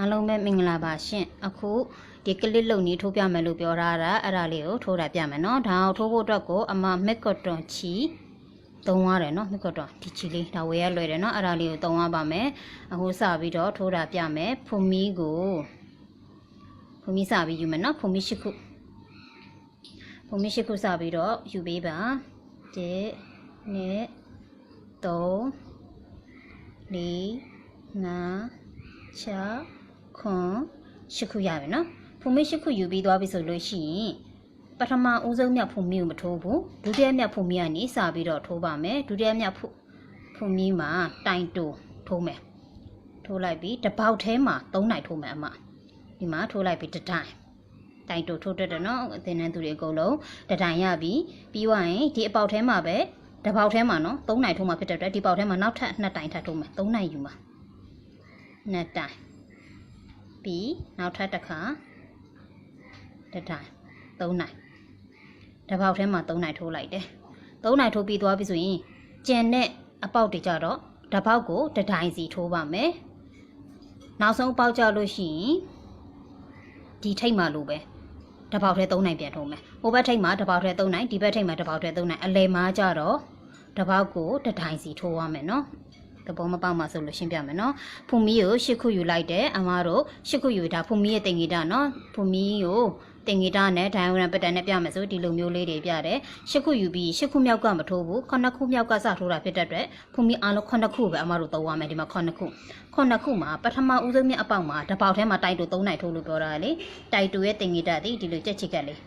အားလုံးပဲမင်္ဂလာပါရှင်အခုဒီကလစ်လုံကြီးထိုးပြမယ်လို့ပြောထားတာအဲ့ဒါလေးကိုထိုးတာပြမယ်နော်ဒါကိုထိုးဖို့အတွက်ကိုအမမက်ကတွန်ချီသုံးရတယ်နော်မက်ကတွန်ဒီချီလေးဒါဝယ်ရလွယ်တယ်နော်အဲ့ဒါလေးကိုသုံးရပါမယ်အခုစပြီးတော့ထိုးတာပြမယ်ဖုန်မီကိုဖုန်မီစပြီးယူမယ်နော်ဖုန်မီရှိခုဖုန်မီရှိခုစပြီးတော့ယူပေးပါ1 2 3 4 5 6 ခွန်ရှစ်ခုရပြီနော်ဖုံမေရှစ်ခုယူပြီးသွားပြီဆိုလို့ရှိရင်ပထမဦးဆုံးမြတ်ဖုံမီကိုမထိုးဘူးဒုတိယမြတ်ဖုံမီကနေစပြီးတော့ထိုးပါမယ်ဒုတိယမြတ်ဖုဖုံမီမှာတိုင်တူထိုးမယ်ထိုးလိုက်ပြီးတစ်ပေါက်ထဲမှာ၃နိုင်ထိုးမယ်အမဒီမှာထိုးလိုက်ပြီးတစ်တိုင်တိုင်တူထိုးတတ်တယ်နော်အသင်တန်းသူတွေအကုန်လုံးတစ်တိုင်ရပြီပြီးသွားရင်ဒီအပေါက်ထဲမှာပဲတစ်ပေါက်ထဲမှာနော်၃နိုင်ထိုးမှာဖြစ်တဲ့အတွက်ဒီပေါက်ထဲမှာနောက်ထပ်နှစ်တိုင်ထပ်ထိုးမယ်၃နိုင်ယူမှာနှစ်တိုင် ပြီးနောက်ထပ်တစ်ခါတစ်တိုင်း၃နိုင်တစ်ပေါက်ထဲမှာ၃နိုင်ထိုးလိုက်တယ်၃နိုင်ထိုးပြီးသွားပြီဆိုရင်ကျန်တဲ့အပေါက်တွေကြတော့တစ်ပေါက်ကိုတစ်တိုင်းစီထိုးပါမယ်နောက်ဆုံးပေါက်ကြလို့ရှိရင်ဒီထိတ်မှလို့ပဲတစ်ပေါက်ထဲ၃နိုင်ပြန်ထိုးမယ်ဟိုဘက်ထိတ်မှတစ်ပေါက်ထဲ၃နိုင်ဒီဘက်ထိတ်မှတစ်ပေါက်ထဲ၃နိုင်အလဲမားကြတော့တစ်ပေါက်ကိုတစ်တိုင်းစီထိုးရမယ်နော် သဘောမပေါက်မှဆိုလို့ရှင်းပြမယ်နော်ဖူမီကိုရှစ်ခုယူလိုက်တယ်အမားတို့ရှစ်ခုယူတာဖူမီရဲ့တင်ဂီတာနော်ဖူမီကိုတင်ဂီတာနဲ့ဒိုင်ဝရန်ပတန်နဲ့ပြမယ်ဆိုဒီလိုမျိုးလေးတွေပြတယ်ရှစ်ခုယူပြီးရှစ်ခုမြောက်ကမထိုးဘူးခုနှစ်ခုမြောက်ကစထိုးတာဖြစ်တဲ့အတွက်ဖူမီအားလုံးခုနှစ်ခုပဲအမားတို့သုံးရမယ်ဒီမှာခုနှစ်ခုခုနှစ်ခုမှာပထမဦးဆုံးမြတ်အပေါက်မှာတစ်ပေါက်ထဲမှာတိုက်တူ၃နိုင်ထိုးလို့ပြောတာလေတိုက်တူရဲ့တင်ဂီတာဒီဒီလိုကြက်ချစ်ကက်လေး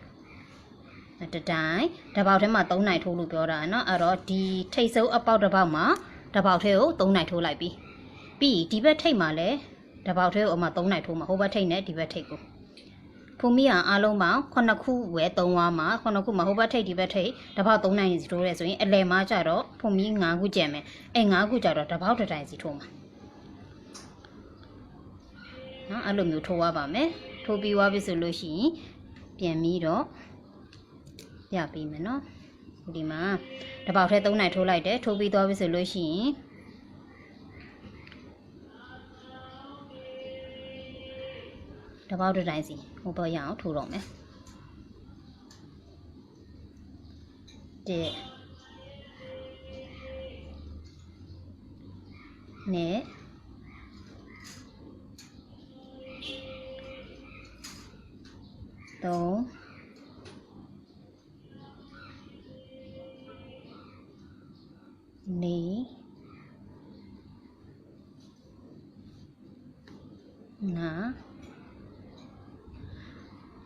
တတိုင်းတစ်ပေါက်ထဲမှာ၃နိုင်ထိုးလို့ပြောတာနော်အဲ့တော့ဒီထိတ်စုပ်အပေါက်တစ်ပေါက်မှာ တစ်ပေါက်ထဲကို၃နိုင်ထိုးလိုက်ပြီးပြီးဒီဘက်ထိတ်မှာလည်းတပေါက်သေးကိုအမ3နိုင်ထိုးမှာဟိုဘက်ထိတ်နဲ့ဒီဘက်ထိတ်ကိုဖူမီကအားလုံးပေါင်း9ခုဝယ်3ဝါမှာ9ခုမှာဟိုဘက်ထိတ်ဒီဘက်ထိတ်တပေါက်3နိုင်စီထိုးရဲဆိုရင်အလယ်မှာကျတော့ဖူမီ9ခုကျန်မယ်အဲ9ခုကျတော့တပေါက်တစ်တိုင်စီထိုးမှာနော်အဲ့လိုမျိုးထိုးရပါမယ်ထိုးပြီးသွားပြီဆိုလို့ရှိရင်ပြန်ပြီးတော့ရပြီးမယ်နော် ဒီမှာတပေါက်ထဲ၃နိုင်ထိုးလိုက်တယ်ထိုးပြီးသွားပြီဆိုလို့ရှိရင်တပေါက်တစ်တိုင်းစီဟိုဘက်ရအောင်ထိုးတော့မယ်တဲ့နဲ့3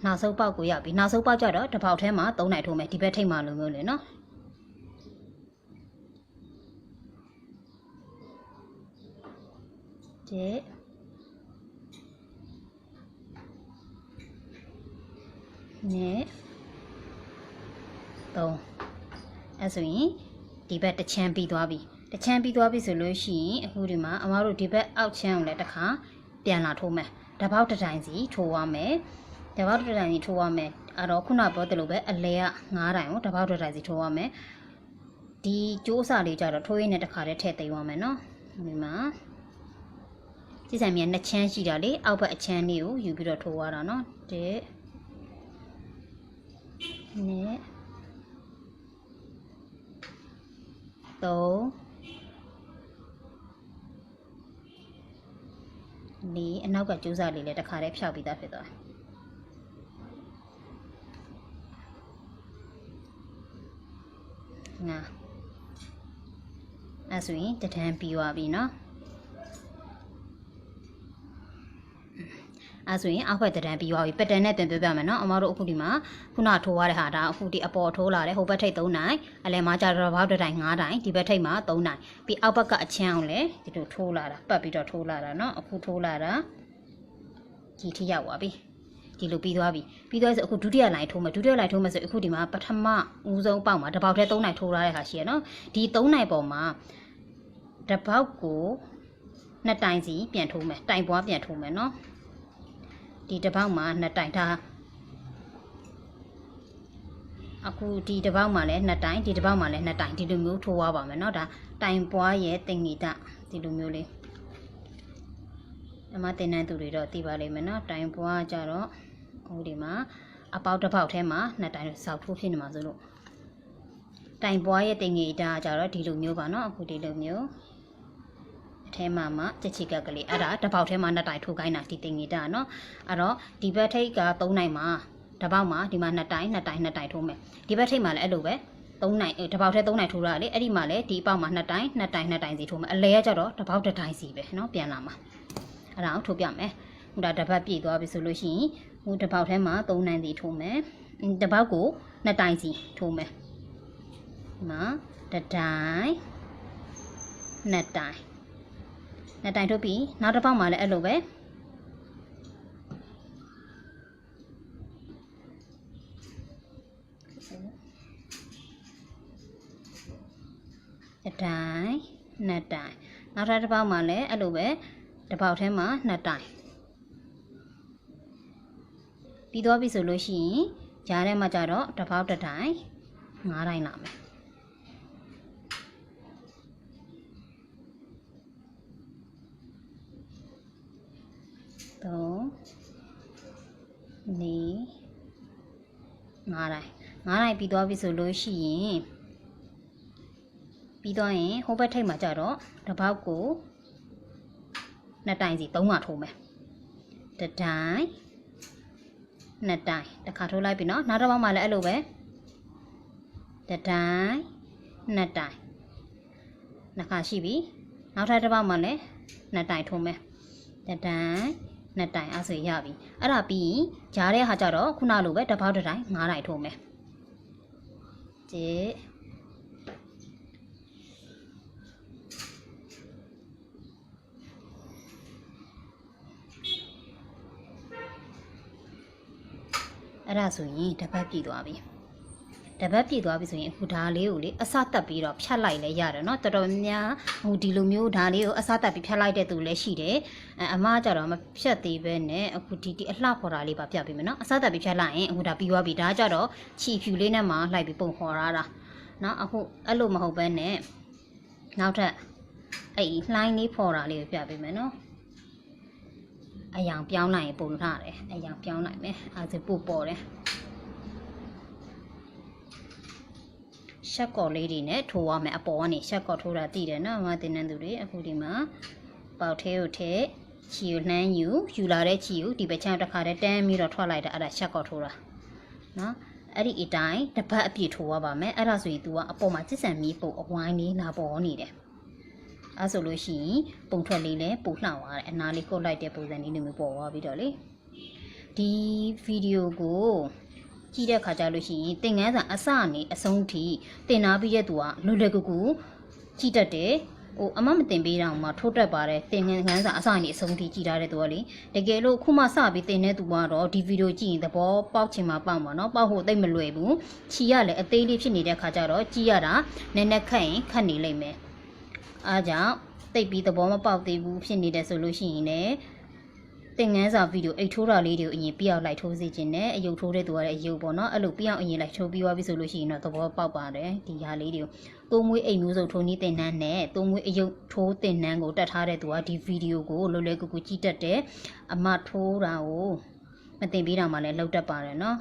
နောက်ဆုံးပေါက်ကိုရောက်ပြီနောက်ဆုံးပေါက်ကြတော့တစ်ပေါက်ထဲမှာ၃နိုင်ထိုးမယ်ဒီဘက်ထိတ်မှလိုမျိုးလေနော်တဲ့နဲ့သုံးအဲဆိုရင်ဒီဘက်တစ်ချမ်းပြီးသွားပြီတစ်ချမ်းပြီးသွားပြီဆိုလို့ရှိရင်အခုဒီမှာအမတို့ဒီဘက်အောက်ချမ်းကိုလည်းတစ်ခါပြန်လာထိုးမယ်တစ်ပေါက်တစ်တိုင်းစီထိုးရမယ် တပေါက်တစ်တိုင်စီထိုးရမယ်အဲ့တော့ခုနပြောသလိုပဲအလဲက9တိုင်ကိုတပေါက်တစ်တိုင်စီထိုးရမယ်ဒီကျိုးစာလေးကြတော့ထိုးရင်းနဲ့တစ်ခါတည်းထည့်သိမ်းရမယ်နော်ဒီမှာစီဆိုင်မြန်နှစ်ချမ်းရှိတာလေအောက်ဘက်အချမ်းလေးကိုယူပြီးတော့ထိုးရတာနော်တဲ့နဲ့သုံးဒီအနောက်ကကျိုးစာလေးလည်းတစ်ခါတည်းဖြောက်ပြီးသားဖြစ်သွားတယ် ငါအဲ့ဆိုရင်တထန်းပြီးသွားပြီเนาะအဲ့ဆိုရင်အောက်ဘက်တထန်းပြီးသွားပြီပက်တန်နဲ့ပြန်ပြောပြမယ်เนาะအမတို့အခုဒီမှာခုနထိုးရတဲ့ဟာဒါအခုဒီအပေါ်ထိုးလာတယ်ဟိုဘက်ထိပ်3နိုင်အလဲမှာကျတော့ဘောက်တစ်တိုင်9တိုင်ဒီဘက်ထိပ်မှာ3နိုင်ပြီးအောက်ဘက်ကအချမ်းအောင်လဲဒီလိုထိုးလာတာပတ်ပြီးတော့ထိုးလာတာเนาะအခုထိုးလာတာဒီထိရောက်သွားပြီ ဒီလိုပြီးသွားပြီပြီးသွားဆိုအခုဒုတိယလိုင်းထိုးမယ်ဒုတိယလိုင်းထိုးမယ်ဆိုအခုဒီမှာပထမဦးဆုံးပေါက်မှာတစ်ပေါက်တည်း၃နိုင်ထိုးထားတဲ့ဟာရှိရနော်ဒီ၃နိုင်ပေါ်မှာတစ်ပေါက်ကိုနှစ်တိုင်စီပြန်ထိုးမယ်တိုင်ပွားပြန်ထိုးမယ်နော်ဒီတစ်ပေါက်မှာနှစ်တိုင်ဒါအခုဒီတစ်ပေါက်မှာလည်းနှစ်တိုင်ဒီတစ်ပေါက်မှာလည်းနှစ်တိုင်ဒီလိုမျိုးထိုးသွားပါမယ်နော်ဒါတိုင်ပွားရဲ့တင်ငီတဒီလိုမျိုးလေး အမတင်တန်းသူတွေတော့သိပါလိမ့်မယ်နော်တိုင်ပွားကြတော့ဟိုဒီမှာအပေါက်တစ်ပေါက်ထဲမှာနှစ်တိုင်စောက်ထိုးဖြစ်နေမှာဆိုလို့တိုင်ပွားရဲ့တင်ငေတာကြတော့ဒီလိုမျိုးပါနော်အခုဒီလိုမျိုးအထဲမှာမှချက်ချီကပ်ကလေးအဲ့ဒါတစ်ပေါက်ထဲမှာနှစ်တိုင်ထိုးခိုင်းတာဒီတင်ငေတာနော်အဲ့တော့ဒီဘက်ထိပ်က3နိုင်မှာတစ်ပေါက်မှာဒီမှာနှစ်တိုင်နှစ်တိုင်နှစ်တိုင်ထိုးမယ်ဒီဘက်ထိပ်မှာလည်းအဲ့လိုပဲ3နိုင်တစ်ပေါက်ထဲ3နိုင်ထိုးတာလေအဲ့ဒီမှာလည်းဒီအပေါက်မှာနှစ်တိုင်နှစ်တိုင်နှစ်တိုင်စီထိုးမယ်အလဲကကြတော့တစ်ပေါက်တစ်တိုင်စီပဲနော်ပြန်လာမှာ အဲ့ဒါကိုထိုးပြမယ်ဟိုဒါတစ်ပတ်ပြည့်သွားပြီဆိုလို့ရှိရင်ဟိုတစ်ပေါက်ထဲမှာ3နိုင်စီထိုးမယ်အင်းတစ်ပေါက်ကို2တိုင်စီထိုးမယ်ဒီမှာတစ်တိုင်2တိုင်2တိုင်ထိုးပြီးနောက်တစ်ပေါက်မှာလည်းအဲ့လိုပဲတစ်တိုင်2တိုင်နောက်ထပ်တစ်ပေါက်မှာလည်းအဲ့လိုပဲ တစ်ပေါက်ထဲမှာနှစ်တိုင်ပြီးတော့ပြီဆိုလို့ရှိရင်ကြားထဲမှာကြတော့တစ်ပေါက်တစ်တိုင်ငါးတိုင်လာမယ်သုံးလေးငါးတိုင်ငါးတိုင်ပြီးတော့ပြီဆိုလို့ရှိရင်ပြီးတော့ရင်ဟိုဘက်ထိပ်မှာကြတော့တစ်ပေါက်ကို နှစ်တိုင်စီ3ခါထိုးမယ်တတိုင်နှစ်တိုင်တစ်ခါထိုးလိုက်ပြီနော်နောက်တစ်ပေါက်မှလည်းအဲ့လိုပဲတတိုင်နှစ်တိုင်နှစ်ခါရှိပြီနောက်ထပ်တစ်ပေါက်မှလည်းနှစ်တိုင်ထိုးမယ်တတိုင်နှစ်တိုင်အဆွေရပြီအဲ့ဒါပြီးရင်ဂျားတဲ့ဟာကြတော့ခုနလိုပဲတစ်ပေါက်တစ်တိုင်၅တိုင်ထိုးမယ်1 အဲ့ဒါဆိုရင်တစ်ပတ်ပြည့်သွားပြီတစ်ပတ်ပြည့်သွားပြီဆိုရင်အခုဓာလေးကိုလေအစတက်ပြီးတော့ဖြတ်လိုက်လဲရတယ်เนาะတော်တော်များဟိုဒီလိုမျိုးဓာလေးကိုအစတက်ပြီးဖြတ်လိုက်တဲ့သူလည်းရှိတယ်အအမကကြတော့မဖြတ်သေးပဲနဲ့အခုဒီဒီအလှဖော်တာလေးပါပြပေးမယ်เนาะအစတက်ပြီးဖြတ်လိုက်ရင်အခုဒါပြီးသွားပြီဒါကြတော့ချီဖြူလေးနဲ့မှလိုက်ပြီးပုံခေါ်ရတာเนาะအခုအဲ့လိုမဟုတ်ဘဲနဲ့နောက်ထပ်အဲ့လှိုင်းလေးဖော်တာလေးကိုပြပေးမယ်เนาะ အယောင်ပြောင်းလိုက်ရင်ပုံထားတယ်အယောင်ပြောင်းလိုက်မယ်အဲဒါပို့ပေါ်တယ်ရှက်ကော်လေးတွေနဲ့ထိုးရမယ်အပေါ်ကနေရှက်ကော်ထိုးတာတည်တယ်နော်မတင်တဲ့သူတွေအခုဒီမှာပေါက်သေးကိုထည့်ချီကိုလှမ်းယူယူလာတဲ့ချီကိုဒီဘက်ချမ်းတစ်ခါတည်းတန်းပြီးတော့ထွက်လိုက်တာအဲ့ဒါရှက်ကော်ထိုးတာနော်အဲ့ဒီအတိုင်းတစ်ပတ်အပြည့်ထိုးရပါမယ်အဲ့ဒါဆိုရင် तू ကအပေါ်မှာစစ်ဆန်မီးပုံအဝိုင်းလေးလာပေါ်နေတယ် အဲဆိုလို့ရှိရင်ပုံထွက်လေးလည်းပိုလှောင်သွားတယ်အနာလေးခုတ်လိုက်တဲ့ပုံစံလေးမျိုးပေါ်သွားပြီးတော့လေဒီဗီဒီယိုကိုကြည့်တဲ့ခါကျလို့ရှိရင်သင်ငန်းစာအစအနေအဆုံးထိသင်နာပြီးတဲ့သူကလွယ်လွယ်ကူကူကြည့်တတ်တယ်ဟိုအမမတင်ပေးတာမှထိုးတက်ပါတယ်တင်ငန်းငန်းစာအစနေအဆုံးထိကြည်ထားတဲ့သူကလေတကယ်လို့ခုမှစပြီးတင်တဲ့သူကတော့ဒီဗီဒီယိုကြည့်ရင်သဘောပေါက်ချင်မှပေါက်မှာနော်ပေါက်ဖို့တိတ်မလွယ်ဘူးခြီရလည်းအသေးလေးဖြစ်နေတဲ့ခါကျတော့ကြည်ရတာနည်းနည်းခက်ရင်ခက်နေလိမ့်မယ် အားကြောင့်တိတ်ပြီးသဘောမပေါက်သေးဘူးဖြစ်နေတယ်ဆိုလို့ရှိရင်လည်းသင်ငန်းစာဗီဒီယိုအိတ်ထိုးတာလေးတွေကိုအရင်ပြအောင်လိုက်ထိုးစီခြင်းနဲ့အယုတ်ထိုးတဲ့သူကလည်းအယုတ်ပေါ့နော်အဲ့လိုပြအောင်အရင်လိုက်ထိုးပြီးသွားပြီဆိုလို့ရှိရင်တော့သဘောပေါက်ပါတယ်ဒီဟာလေးတွေကိုသုံးမွေးအိတ်မျိုးစုံထိုးနည်းတင်နန်းနဲ့သုံးမွေးအယုတ်ထိုးတင်နန်းကိုတက်ထားတဲ့သူကဒီဗီဒီယိုကိုလွယ်လွယ်ကူကူကြည့်တတ်တယ်အမထိုးတာကိုမတင်ပြီးတော့မှလည်းလောက်တတ်ပါတယ်နော်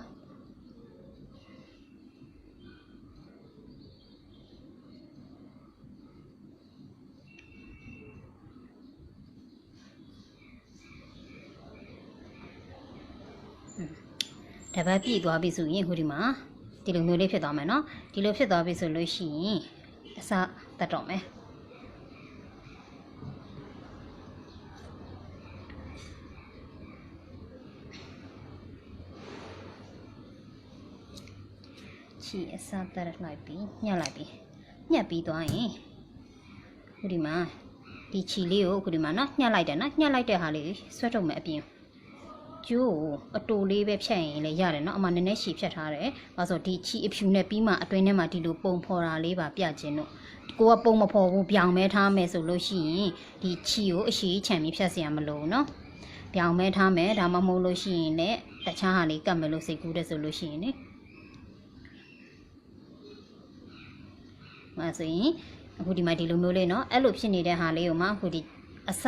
တပတ်ပြည့်သွားပြီဆိုရင်အခုဒီမှာဒီလိုမျိုးလေးဖြစ်သွားမယ်နော်ဒီလိုဖြစ်သွားပြီဆိုလို့ရှိရင်အစတတ်တော့မယ်ချီအစတတ်လိုက်ပြီးညှက်လိုက်ပြီးညှက်ပြီးသွားရင်အခုဒီမှာဒီချီလေးကိုအခုဒီမှာနော်ညှက်လိုက်တယ်နော်ညှက်လိုက်တဲ့ဟာလေးဆွဲထုတ်မယ်အပြင် ကျိုးကိုအတူလေးပဲဖြတ်ရင်လည်းရတယ်เนาะအမှနည်းနည်းရှည်ဖြတ်ထားတယ်။ဘာလို့ဆိုဒီချီအဖြူနဲ့ပြီးမှအတွင်းထဲမှာဒီလိုပုံဖော်တာလေးပါပြခြင်းတို့ကိုကပုံမဖော်ဘူးပြောင်မဲထားမယ်ဆိုလို့ရှိရင်ဒီချီကိုအရှိချံပြီးဖြတ်เสียမလို့เนาะပြောင်မဲထားမယ်ဒါမှမဟုတ်လို့ရှိရင်လည်းတခြားဟာလေးကတ်မယ်လို့စိတ်ကူးတယ်ဆိုလို့ရှိရင် ਨੇ မဆိုရင်အခုဒီမှာဒီလိုမျိုးလေးเนาะအဲ့လိုဖြစ်နေတဲ့ဟာလေးကိုမှအခုဒီအစ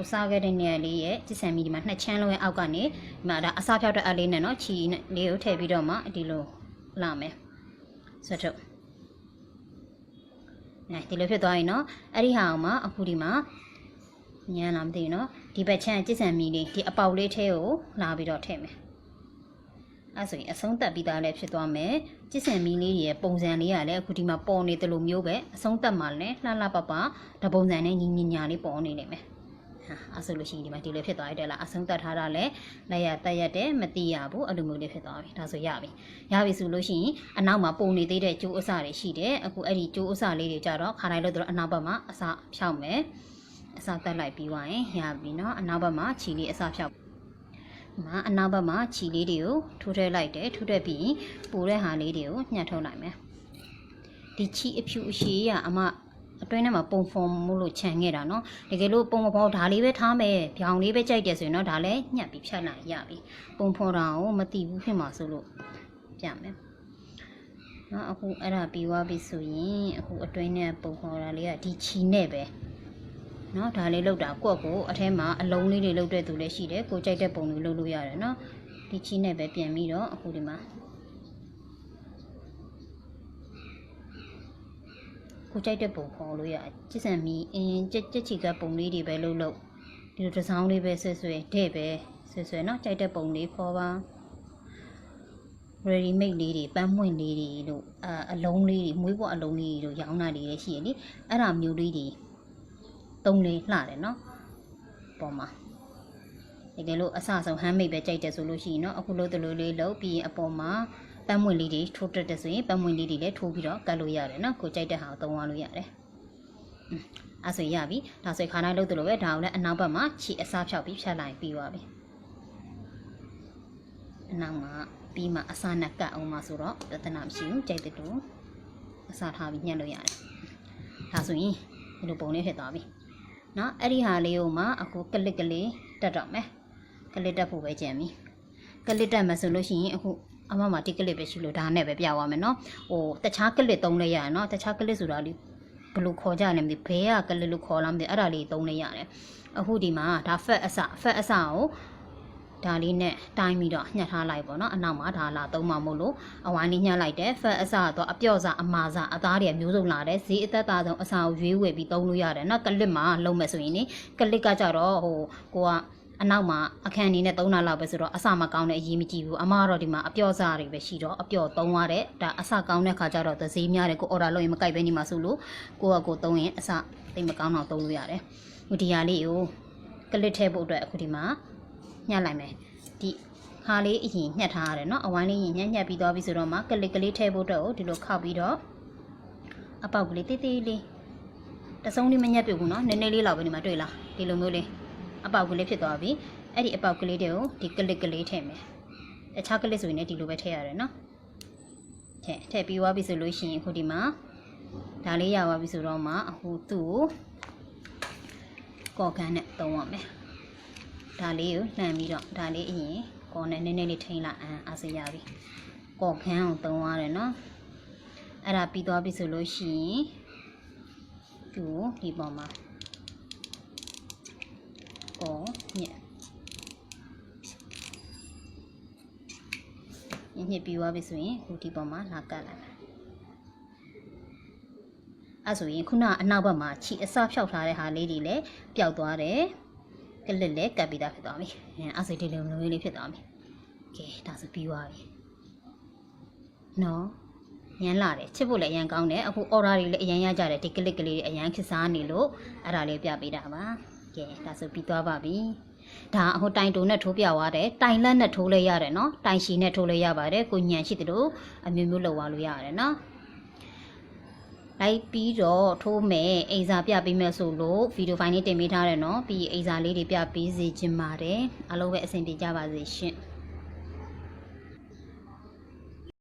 ကိုစားခဲ့တဲ့နေရာလေးရဲ့ကြစ်ဆံမီဒီမှာနှစ်ချမ်းလုံးရဲ့အောက်ကနေဒီမှာဒါအစားဖြောက်တဲ့အလေးနဲ့နော်ချီလေးကိုထည့်ပြီးတော့မှဒီလိုလာမယ်ဆွတ်ထုတ်နိုင်ဒီလိုဖြစ်သွားရင်နော်အဲ့ဒီဟာအောင်မှအခုဒီမှာညံလာမသိဘူးနော်ဒီဘက်ချမ်းကြစ်ဆံမီလေးဒီအပေါက်လေးထဲကိုလာပြီးတော့ထည့်မယ်အဲ့ဆိုရင်အဆုံးသက်ပြီးသားလည်းဖြစ်သွားမယ်။ကြစ်စင်မီလေးတွေရဲ့ပုံစံလေးကလည်းအခုဒီမှာပေါ်နေတယ်လို့မျိုးပဲအဆုံးသက်မှလည်းလှလှပပတပုံစံနဲ့ညီညီညာလေးပေါ်နေနေမယ်။ အဲ့ဆိုလို့ရှိရင်ဒီမှာဒီလိုဖြစ်သွားရတယ်လားအဆုံးတက်ထားတာလည်းလက်ရတက်ရက်တယ်မတိရဘူးအဲ့လိုမျိုးလေးဖြစ်သွားပြီဒါဆိုရပြီရပြီဆိုလို့ရှိရင်အနောက်မှာပုံနေသေးတဲ့ကျိုးအစတွေရှိတယ်အခုအဲ့ဒီကျိုးအစလေးတွေကြတော့ခါတိုင်းလို့တော့အနောက်ဘက်မှာအစဖြောက်မယ်အစတက်လိုက်ပြီးသွားရင်ရပြီเนาะအနောက်ဘက်မှာခြီလေးအစဖြောက်မှာအနောက်ဘက်မှာခြီလေးတွေကိုထိုးထည့်လိုက်တယ်ထိုးထည့်ပြီးပိုတဲ့ဟာလေးတွေကိုညှက်ထုတ်လိုက်မယ်ဒီခြီအဖြူအရှည်ကအမ အတွင်းထဲမှာပုံဖော်မှုလို့ခြံခဲ့တာနော်တကယ်လို့ပုံမဖော်ဒါလေးပဲထားမယ်ဗျောင်လေးပဲကြိုက်တယ်ဆိုရင်တော့ဒါလည်းညှက်ပြီးဖြတ်လိုက်ရပြီပုံဖော်တာကိုမတိဘူးဖြစ်မှာဆိုလို့ပြမယ်နော်အခုအဲ့ဒါပြီးသွားပြီဆိုရင်အခုအတွင်းထဲပုံဖော်တာလေးကဒီချီနဲ့ပဲနော်ဒါလေးလောက်တာကွက်ကိုအထဲမှာအလုံးလေးတွေလောက်တဲ့သူလည်းရှိတယ်ကိုကြိုက်တဲ့ပုံတွေလောက်လို့ရတယ်နော်ဒီချီနဲ့ပဲပြင်ပြီးတော့အခုဒီမှာ ကိုကြိုက်တဲ့ပုံဖော်လို့ရကျစ်စံမီအင်းကြက်ကြက်ချီကပုံလေးတွေပဲလောက်လို့ဒီလိုတစ်စောင်းလေးပဲဆွဲဆွဲတဲ့ပဲဆွဲဆွဲနော်ကြိုက်တဲ့ပုံလေးဖော်ပါ ready made လေးတွေပန်းပွင့်လေးတွေလို့အအလုံးလေးတွေမွေးပွားအလုံးလေးတွေလို့ရောင်းတာတွေလည်းရှိရလေအဲ့ဒါမျိုးလေးတွေတုံးလေးလှတယ်နော်ပေါ်မှာတကယ်လို့အဆအဆုံး handmade ပဲကြိုက်တယ်ဆိုလို့ရှိရင်เนาะအခုလို့တလို့လေးလုပ်ပြီးရင်အပေါ်မှာ ပန်းပွင့်လေးတွေထိုးတက်တယ်ဆိုရင်ပန်းပွင့်လေးတွေလည်းထိုးပြီးတော့ကတ်လို့ရတယ်เนาะကိုကြိုက်တဲ့ဟာကိုသုံးသွားလို့ရတယ်อืมအဲ့ဆိုရပြီဒါဆိုခါတိုင်းလုပ်တယ်လို့ပဲဒါကိုလည်းအနောက်ဘက်မှာခြေအစားဖြောက်ပြီးဖြတ်လိုက်ပြီးသွားပြီအနောက်မှာ ပြီးမှအစာနဲ့ကတ်အောင်မှာဆိုတော့ပြဿနာမရှိဘူးကြိုက်တဲ့တူအစာထားပြီးညှက်လို့ရတယ်ဒါဆိုရင်ဒီလိုပုံလေးဖြစ်သွားပြီเนาะအဲ့ဒီဟာလေးကိုမှအခုကလစ်ကလေးတက်တော့မယ်ကလစ်တက်ဖို့ပဲကြံပြီ ကလစ်တက်မယ်ဆိုလို့ရှိရင်အခုအမမဒီကလစ်ပဲရှိလို့ဒါနဲ့ပဲပြသွားမယ်နော်ဟိုတခြားကလစ်သုံးလဲရရနော်တခြားကလစ်ဆိုတာလေဘယ်လိုခေါ်ကြလဲမသိဘဲကကလစ်လို့ခေါ်လားမသိအဲ့ဒါလေးသုံးလဲရတယ်အခုဒီမှာဒါ fat အစ fat အစကိုဒါလေးနဲ့တိုင်းပြီးတော့ညှက်ထားလိုက်ပေါ့နော်အနောက်မှာဒါလာသုံးမှာမို့လို့အဝိုင်းလေးညှက်လိုက်တယ်ဖက်အစတော့အပြော့စအမာစအသားတွေအမျိုးစုံလာတယ်ဈေးအသက်သာဆုံးအစာကိုရွေးဝယ်ပြီးသုံးလို့ရတယ်နော်ကလစ်မှာလုံးမဲ့ဆိုရင်လေကလစ်ကကြတော့ဟိုကိုက အနောက်မှာအခန်းအနေနဲ့၃နာလောက်ပဲဆိုတော့အစမကောင်းတဲ့အရေးမကြီးဘူးအမကတော့ဒီမှာအပျော့စားတွေပဲရှိတော့အပျော့သုံးရတဲ့ဒါအစကောင်းတဲ့ခါကျတော့သဈေးများတယ်ကိုအော်ဒါလုပ်ရင်မကြိုက်ပဲနေမှာဆိုလို့ကိုကကိုသုံးရင်အစသိမကောင်းတော့သုံးလို့ရတယ်ဟိုဒီဟာလေးကိုကလစ်ထည့်ဖို့အတွက်အခုဒီမှာညှက်လိုက်မယ်ဒီဟာလေးအရင်ညှက်ထားရတယ်နော်အဝိုင်းလေးရင်ညှက်ညှက်ပြီးသွားပြီဆိုတော့မှကလစ်ကလေးထည့်ဖို့အတွက်ကိုဒီလိုခောက်ပြီးတော့အပေါက်ကလေးတေးသေးလေးတစုံလေးမညက်ပြုတ်ဘူးနော်နည်းနည်းလေးလောက်ပဲဒီမှာတွေ့လားဒီလိုမျိုးလေး အပေါက်ကလေးဖြစ်သွားပြီအဲ့ဒီအပေါက်ကလေးတွေကိုဒီကလစ်ကလေးထည့်မယ်တခြားကလစ်ဆိုရင်လည်းဒီလိုပဲထည့်ရတယ်နော်ထည့်ထည့်ပြီးသွားပြီဆိုလို့ရှိရင်ခုဒီမှာဒါလေးရသွားပြီဆိုတော့မှအခုသူ့ကိုကော်ကန်နဲ့သုံးရမယ်ဒါလေးကိုလှန်ပြီးတော့ဒါလေးအရင်ကော်နဲ့နည်းနည်းလေးထိန်းလိုက်အန်အားစရပြီကော်ခန်းကိုသုံးရတယ်နော်အဲ့ဒါပြီးသွားပြီဆိုလို့ရှိရင်သူ့ကိုဒီပေါ်မှာ ကော်ညက်ညစ်ပြီးသွားပြီဆိုရင်အခုဒီပေါ်မှာလာကတ်လိုက်မယ်အဲ့ဆိုရင်ခုနအနောက်ဘက်မှာခြိအစဖြောက်ထားတဲ့ဟာလေးတွေလည်းပျောက်သွားတယ်ကလစ်လည်းကပ်ပြီးသားဖြစ်သွားပြီအဲအဲ့ဆိုဒီလိုမျိုးလေးဖြစ်သွားပြီကဲဒါဆိုပြီးသွားပြီနော်ရမ်းလာတယ်ချစ်ဖို့လည်းအရန်ကောင်းတယ်အခု order တွေလည်းအရန်ရကြတယ်ဒီကလစ်ကလေးတွေအရန်ခစ်စားနေလို့အဲ့ဒါလေးပြပေးတာပါ ကဲဒါဆိုပြီးသွားပါပြီဒါအခုတိုင်တုံနဲ့ထိုးပြသွားတယ်တိုင်လက်နဲ့ထိုးလဲရတယ်နော်တိုင်ရှည်နဲ့ထိုးလဲရပါတယ်ကိုညံရှိတယ်လို့အမျိုးမျိုးလောက်သွားလို့ရတယ်နော်လိုက်ပြီးတော့ထိုးမယ်အိမ်စာပြပေးမယ်ဆိုလို့ဗီဒီယိုဖိုင်လေးတင်ပေးထားတယ်နော်ပြီးအိမ်စာလေးတွေပြပေးစီခြင်းပါတယ်အားလုံးပဲအဆင်ပြေကြပါစေရှင်